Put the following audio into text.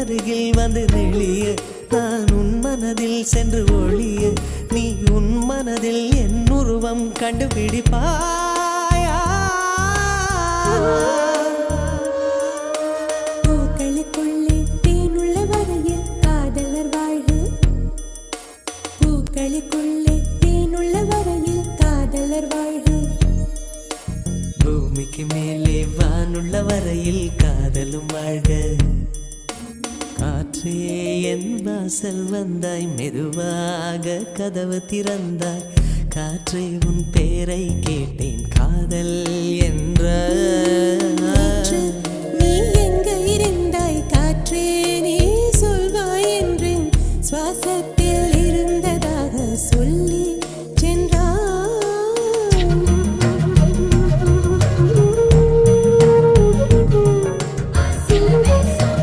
அருகில் வந்து நெளிய நான் உன் மனதில் சென்று ஒளிய நீ உன் மனதில் என் உருவம் கண்டுபிடிப்பாயா? பூக்களுக்குள்ளே தேனுள்ள வரையில் காதலர் வாழ்வு பூக்களுக்குள்ளே தேனுள்ள வரையில் காதலர் வாழ்வு பூமிக்கு மேலே வானுள்ள வரையில் காதலும் வாழ்க. அன்றே வாசல் வந்தாய் மெதுவாக கதவு திறந்தாய். காற்றே உன் பேரை கேட்டேன் காதல் என்ற நீ எங்க இருந்தாய்? காற்றே நீ சொல்வாய் என்றேன் சுவாசத்தில் இருந்ததாக சொல்லி